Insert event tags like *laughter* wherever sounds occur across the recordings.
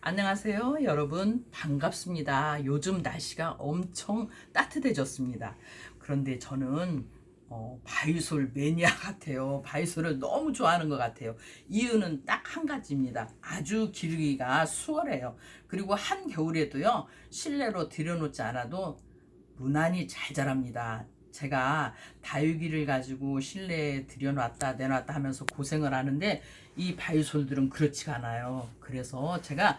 안녕하세요 여러분. 반갑습니다. 요즘 날씨가 엄청 따뜻해졌습니다. 그런데 저는 어, 바이솔 매니아 같아요. 바이솔을 너무 좋아하는 것 같아요. 이유는 딱 한 가지입니다. 아주 기르기가 수월해요. 그리고 한겨울에도요 실내로 들여놓지 않아도 무난히 잘 자랍니다 제가 다육이를 가지고 실내에 들여놨다 내놨다 하면서 고생을 하는데 이 바이솔들은 그렇지가 않아요. 그래서 제가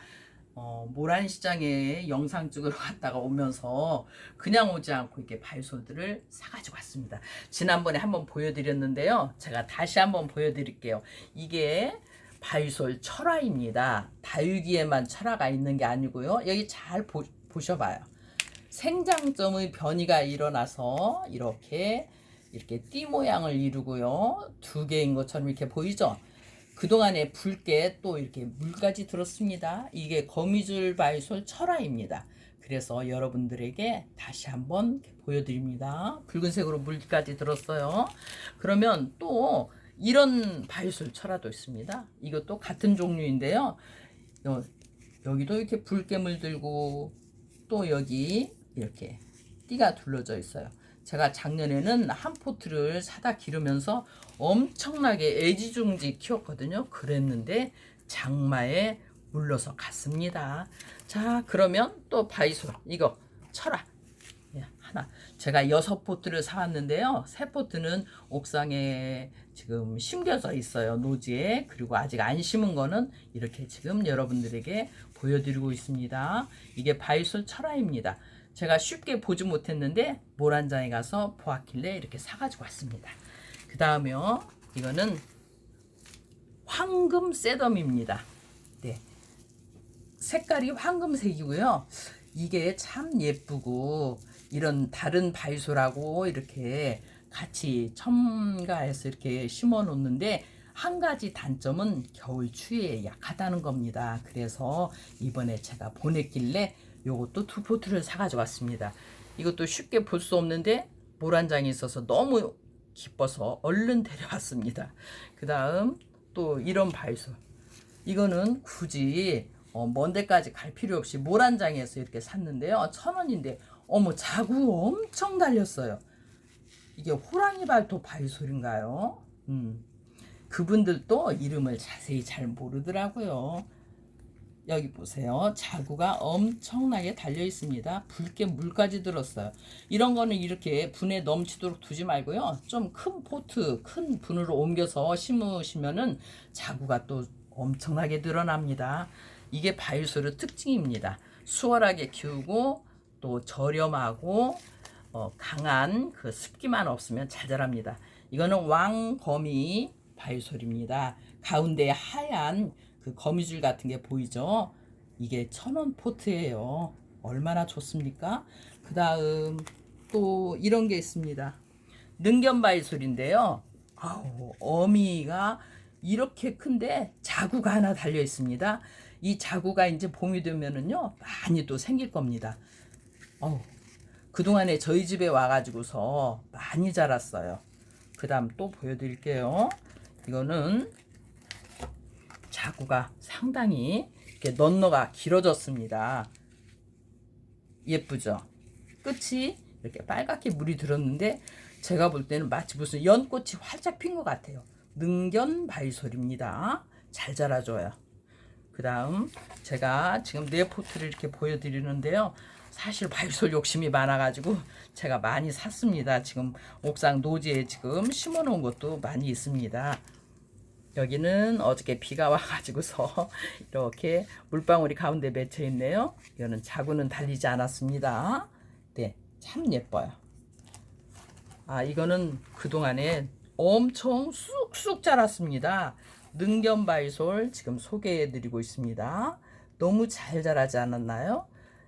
어, 모란시장에 영상 찍으러 갔다가 오면서 그냥 오지 않고 이렇게 바이솔들을 사가지고 왔습니다. 지난번에 한번 보여드렸는데요. 제가 다시 한번 보여드릴게요. 이게 바이솔 철화입니다. 다육이에만 철화가 있는 게 아니고요. 여기 잘 보, 보셔봐요. 생장점의 변이가 일어나서 이렇게 이렇게 띠 모양을 이루고요. 두 개인 것처럼 이렇게 보이죠? 그동안에 붉게 또 이렇게 물까지 들었습니다. 이게 거미줄 바이솔 철화입니다. 그래서 여러분들에게 다시 한번 보여드립니다. 붉은색으로 물까지 들었어요. 그러면 또 이런 바이솔 철화도 있습니다. 이것도 같은 종류인데요. 여, 여기도 이렇게 붉게 물들고 또 여기 이렇게 띠가 둘러져 있어요. 제가 작년에는 한 포트를 사다 기르면서 엄청나게 애지중지 키웠거든요. 그랬는데 장마에 물러서 갔습니다. 자, 그러면 또 바이솔 이거 철아 예, 하나. 제가 여섯 포트를 사왔는데요. 세 포트는 옥상에 지금 심겨져 있어요. 노지에. 그리고 아직 안 심은 거는 이렇게 지금 여러분들에게 보여드리고 있습니다. 이게 바이솔 철화입니다. 제가 쉽게 보지 못했는데 모란장에 가서 보았길래 이렇게 사가지고 왔습니다. 그 다음에요. 이거는 황금 셋덤입니다. 네. 색깔이 황금색이고요. 이게 참 예쁘고 이런 다른 바이솔하고 이렇게 같이 첨가해서 이렇게 심어 놓는데 한 가지 단점은 겨울 추위에 약하다는 겁니다. 그래서 이번에 제가 보냈길래 요것도 두 포트를 사가지고 왔습니다. 이것도 쉽게 볼 수 없는데 모란장이 있어서 너무 기뻐서 얼른 데려왔습니다. 그 다음 또 이런 바이솔. 이거는 굳이 어, 먼 데까지 갈 필요 없이 모란장에서 이렇게 샀는데요. 천 원인데 어머 자구 엄청 달렸어요. 이게 호랑이 발톱 바이솔인가요? 음. 그분들도 이름을 자세히 잘 모르더라고요. 여기 보세요. 자구가 엄청나게 달려 있습니다. 붉게 물까지 들었어요. 이런 거는 이렇게 분에 넘치도록 두지 말고요. 좀 큰 포트, 큰 분으로 옮겨서 심으시면은 자구가 또 엄청나게 늘어납니다. 이게 바이솔의 특징입니다. 수월하게 키우고 또 저렴하고 어, 강한 그 습기만 없으면 잘 자랍니다. 이거는 왕거미 바이솔입니다. 가운데 하얀 그 거미줄 같은 게 보이죠? 이게 천원 포트예요. 얼마나 좋습니까? 그 다음 또 이런 게 있습니다. 능견바이솔인데요. 아우, 어미가 이렇게 큰데 자구가 하나 달려 있습니다. 이 자구가 이제 봄이 되면은요, 많이 또 생길 겁니다. 어우, 그동안에 저희 집에 와가지고서 많이 자랐어요. 그 다음 또 보여드릴게요. 이거는 자구가 상당히 이렇게 넌너가 길어졌습니다. 예쁘죠? 끝이 이렇게 빨갛게 물이 들었는데 제가 볼 때는 마치 무슨 연꽃이 활짝 핀 것 같아요. 능견 바이솔입니다. 잘 자라줘요. 그 다음 제가 지금 네 포트를 이렇게 보여드리는데요. 사실 바이솔 욕심이 많아가지고 제가 많이 샀습니다. 지금 옥상 노지에 지금 심어놓은 것도 많이 있습니다. 여기는 어저께 비가 와가지고서 *laughs* 이렇게 물방울이 가운데 맺혀 있네요. 이거는 자구는 달리지 않았습니다. 네, 참 예뻐요. 아, 이거는 그동안에 엄청 쑥쑥 자랐습니다. 능견바이솔 지금 소개해드리고 있습니다. 너무 잘 자라지 않았나요?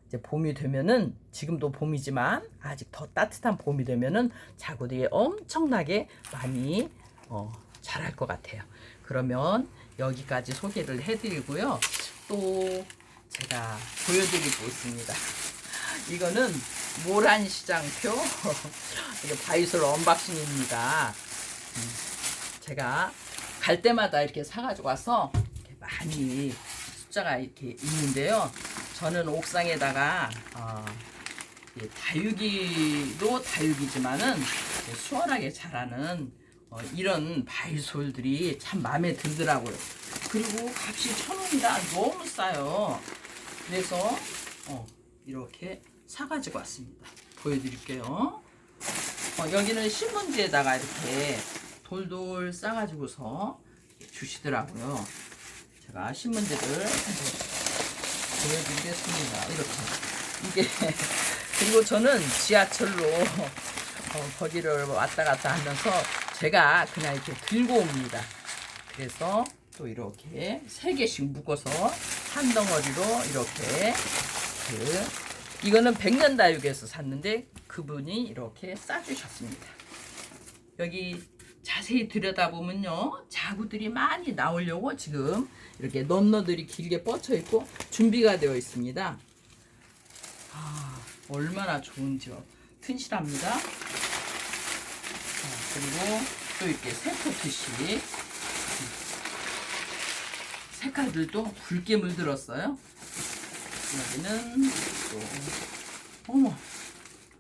이제 봄이 되면은 지금도 봄이지만 아직 더 따뜻한 봄이 되면은 자구들이 엄청나게 많이 어, 자랄 것 같아요. 그러면 여기까지 소개를 해드리고요. 또 제가 보여드리고 있습니다. *laughs* 이거는 모란 시장표 *laughs* 이게 바이솔 언박싱입니다. 음, 제가 갈 때마다 이렇게 사가지고 와서 이렇게 많이 숫자가 이렇게 있는데요. 저는 옥상에다가 어, 이 다육이도 다육이지만은 수월하게 자라는 어, 이런 바이솔들이 참 마음에 들더라고요. 그리고 값이 천 원이라 너무 싸요. 그래서 어, 이렇게 사가지고 왔습니다. 보여드릴게요. 어, 여기는 신문지에다가 이렇게 돌돌 싸가지고서 주시더라고요. 제가 신문지를 보여드리겠습니다. 이렇게. 이게, *laughs* 그리고 저는 지하철로 어, 거기를 왔다 갔다 하면서 제가 그냥 이렇게 들고 옵니다. 그래서 또 이렇게 세 개씩 묶어서 한 덩어리로 이렇게 그 이거는 백년 다육에서 샀는데 그분이 이렇게 싸주셨습니다. 여기 자세히 들여다보면요 자구들이 많이 나오려고 지금 이렇게 넌너들이 길게 뻗쳐 있고 준비가 되어 있습니다. 아 얼마나 좋은지요. 튼실합니다. 자, 그리고 또 이렇게 세 포트씩 색깔들도 붉게 물들었어요. 여기는 또 어머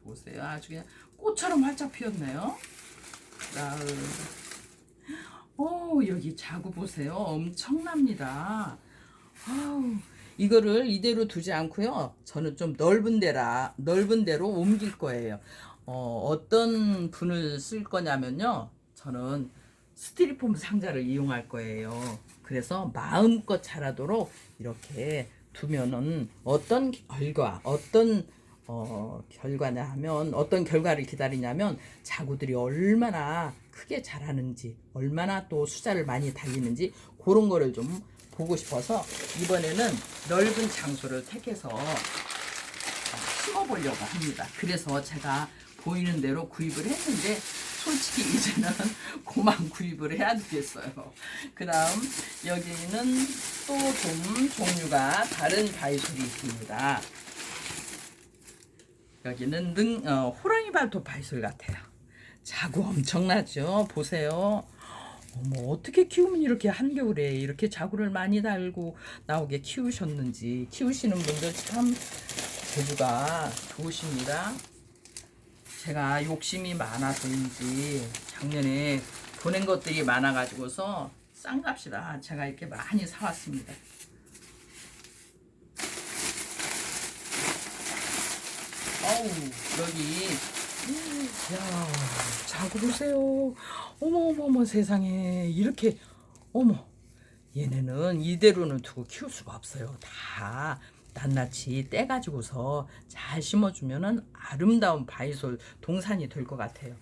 보세요 아주 그냥 꽃처럼 활짝 피었네요. 오 여기 자구 보세요 엄청납니다. 아우 이거를 이대로 두지 않고요. 저는 좀 넓은 데라 넓은 데로 옮길 거예요. 어, 어떤 분을 쓸 거냐면요. 저는 스티로폼 상자를 이용할 거예요. 그래서 마음껏 자라도록 이렇게 두면은 어떤 결과, 어떤 어, 결과냐 하면 어떤 결과를 기다리냐면 자구들이 얼마나 크게 자라는지, 얼마나 또 수자를 많이 달리는지 그런 거를 좀 보고 싶어서 이번에는 넓은 장소를 택해서 심어보려고 합니다. 그래서 제가 보이는 대로 구입을 했는데 솔직히 *laughs* 이제는 그만 구입을 해야 되겠어요. 그 다음 여기는 또 좀 종류가 다른 바이솔이 있습니다. 여기는 능, 어, 호랑이 발톱 바이솔 같아요. 자구 엄청나죠? 보세요. 어머, 어떻게 키우면 이렇게 한겨울에 이렇게 자구를 많이 달고 나오게 키우셨는지 키우시는 분들 참 재주가 좋으십니다. 제가 욕심이 많아서인지 작년에 보낸 것들이 많아가지고서 싼 값이라 제가 이렇게 많이 사왔습니다. 어우 여기 야 자고 보세요. 어머 어머 어머 세상에 이렇게 어머 얘네는 이대로는 두고 키울 수가 없어요. 다 낱낱이 떼가지고서 잘 심어주면은 아름다운 바이솔 동산이 될 것 같아요.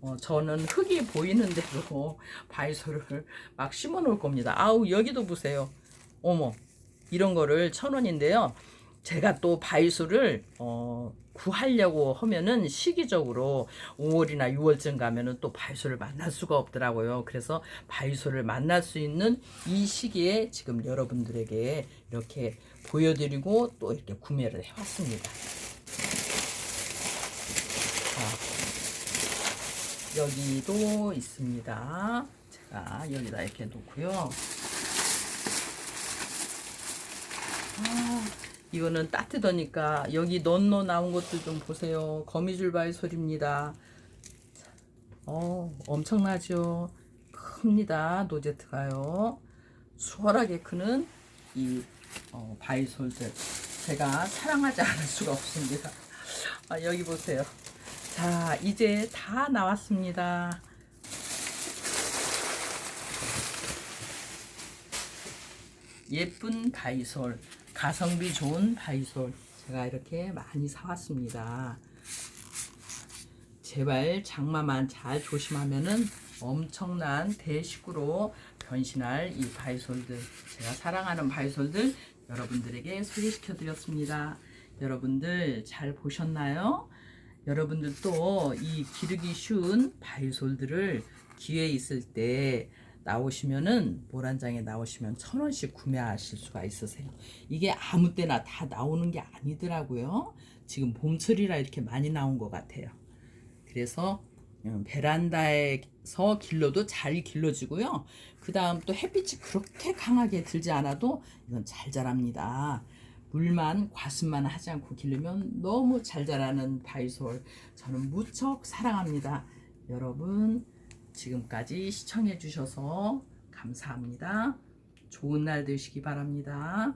어, 저는 흙이 보이는 대로 *laughs* 바이솔을 막 심어 놓을 겁니다. 아우, 여기도 보세요. 어머, 이런 거를 천 원인데요. 제가 또 바이솔을 어, 구하려고 하면은 시기적으로 5월이나 6월쯤 가면은 또 바이솔을 만날 수가 없더라고요. 그래서 바이솔을 만날 수 있는 이 시기에 지금 여러분들에게 이렇게 보여드리고 또 이렇게 구매를 해왔습니다. 자, 여기도 있습니다. 제가 여기다 이렇게 놓고요. 아, 이거는 따뜻하니까 여기 넌너 나온 것들 좀 보세요. 거미줄 바이솔입니다. 어, 엄청나죠? 큽니다. 노제트가요. 수월하게 크는 이 어, 바이솔들. 제가 사랑하지 않을 수가 없습니다. 아, 여기 보세요. 자, 이제 다 나왔습니다. 예쁜 바이솔, 가성비 좋은 바이솔. 제가 이렇게 많이 사왔습니다. 제발 장마만 잘 조심하면은 엄청난 대식구로 변신할 이 바이솔들 제가 사랑하는 바이솔들 여러분들에게 소개시켜 드렸습니다. 여러분들 잘 보셨나요? 여러분들도 이 기르기 쉬운 바이솔들을 기회 있을 때 나오시면은 모란장에 나오시면 천 원씩 구매하실 수가 있으세요. 이게 아무 때나 다 나오는 게 아니더라고요. 지금 봄철이라 이렇게 많이 나온 것 같아요. 그래서 음, 베란다에서 길러도 잘 길러지고요. 그 다음 또 햇빛이 그렇게 강하게 들지 않아도 이건 잘 자랍니다. 물만 과습만 하지 않고 기르면 너무 잘 자라는 바이솔 저는 무척 사랑합니다. 여러분 지금까지 시청해 주셔서 감사합니다. 좋은 날 되시기 바랍니다.